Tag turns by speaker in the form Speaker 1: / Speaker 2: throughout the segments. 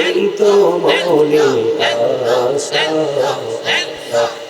Speaker 1: এই তো ভালোবাসা আওয়াজ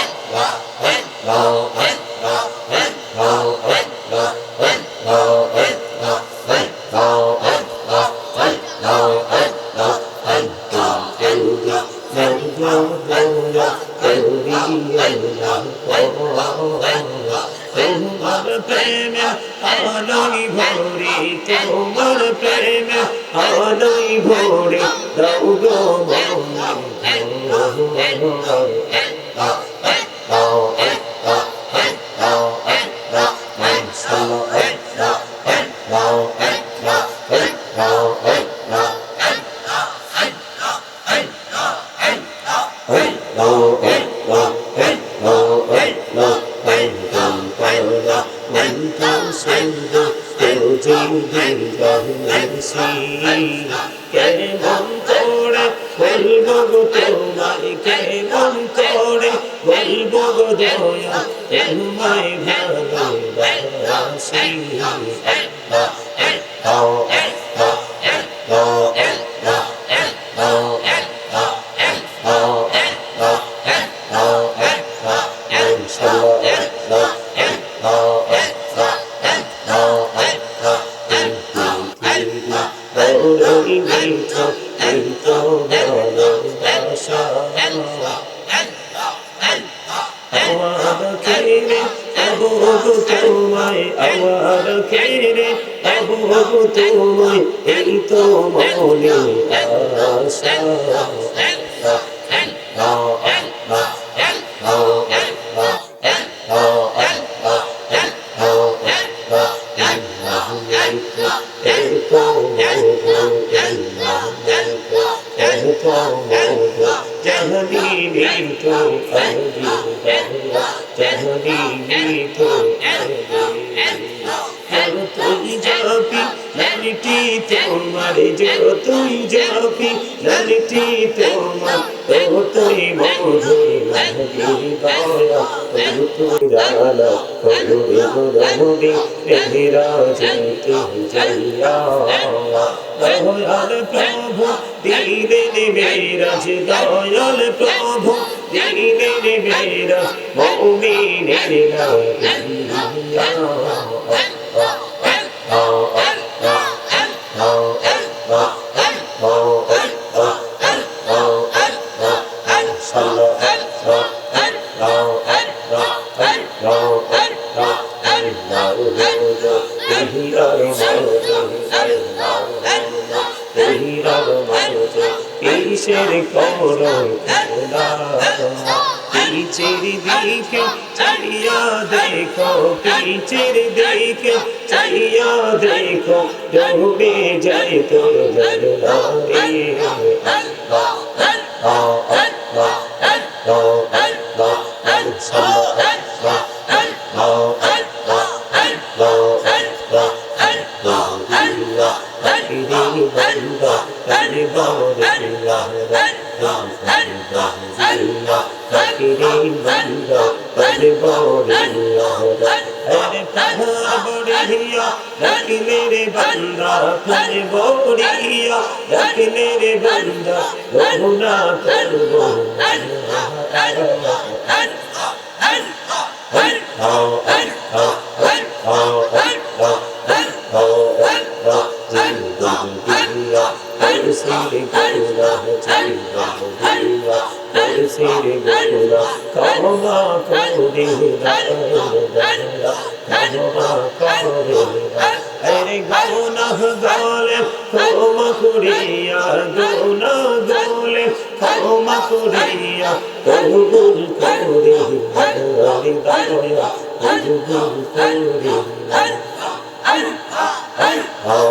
Speaker 1: তোমার প্রেমে আলোই ভরে তোমার প্রেমে আলোই ভরে দাও গো কেমন করে বলব গো বড়ই মিঠো এই তো ভালোবাসা আওয়াজ কেড়ে আবু তোমায় আওয়াজ কেড়ে আবু তোমায় তুই যাবি লালিটি তোমার তুই যাবি লালিটি তোমার তুই মধুরি লাগি ও তুই রালা করুরি গুরুরি মেরা জয়তি জয়া দয়াল প্রভু দিলেন মেরাজ দয়াল প্রভু দিলেন মেরাজ মৌমিনের লাগিয়া কিসের করো পিছের দিকে চাইয়া দেখো পিছের জলরে রকিলে রে বন্দা ফলে বড়িয়া রকিলে রে বন্দা রঘুনা করব গুনাহ গলে ক্ষমা করিয়া গুনাহ গলে ক্ষমা করিয়া কবুল করি হরি দয়া কবুল করি لا